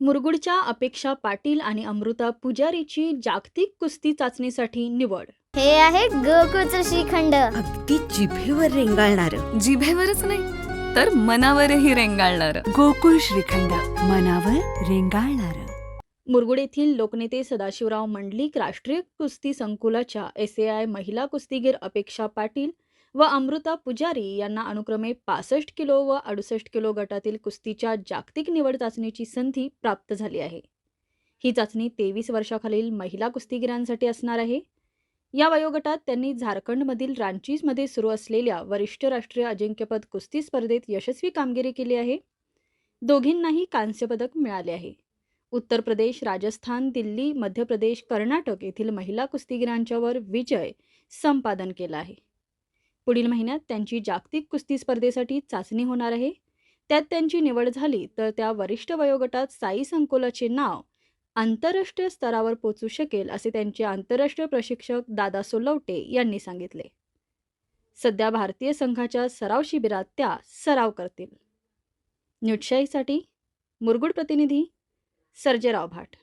मुरगुडच्या अपेक्षा पाटील आणि अमृता पुजारीची जागतिक कुस्ती चाचणीसाठी निवड. हे आहे गोकुळचं श्रीखंड. अगदी जिभेवर रेंगाळणार. जिभेवरच नाही तर मनावरही रेंगाळणार. गोकुळ श्रीखंड मनावर रेंगाळणार. मुरगुड येथील लोकनेते सदाशिवराव मंडलिक राष्ट्रीय कुस्ती संकुलाच्या एस ए आय महिला कुस्तीगीर अपेक्षा पाटील व अमृता पुजारी यांना अनुक्रमे पासष्ट किलो व अडुसष्ट किलो गटातील कुस्तीच्या जागतिक निवड चाचणीची संधी प्राप्त झाली आहे. ही चाचणी तेवीस वर्षाखालील महिला कुस्तीगिरांसाठी असणार आहे. या वयोगटात त्यांनी झारखंडमधील रांचीमध्ये सुरू असलेल्या वरिष्ठ राष्ट्रीय अजिंक्यपद कुस्ती स्पर्धेत यशस्वी कामगिरी केली आहे. दोघींनाही कांस्यपदक मिळाले आहे. उत्तर प्रदेश राजस्थान दिल्ली मध्य प्रदेश कर्नाटक येथील महिला कुस्तीगिरांच्यावर विजय संपादन केला आहे. पुढील महिन्यात त्यांची जागतिक कुस्ती स्पर्धेसाठी चाचणी होणार आहे. त्यात त्यांची निवड झाली तर त्या वरिष्ठ वयोगटात साई संकुलाचे नाव आंतरराष्ट्रीय स्तरावर पोचू शकेल असे त्यांचे आंतरराष्ट्रीय प्रशिक्षक दादा सोलवटे यांनी सांगितले. सध्या भारतीय संघाच्या सराव शिबिरात त्या सराव करतील. न्यूजशाहीसाठी मुरगुड प्रतिनिधी सर्जेराव भाट.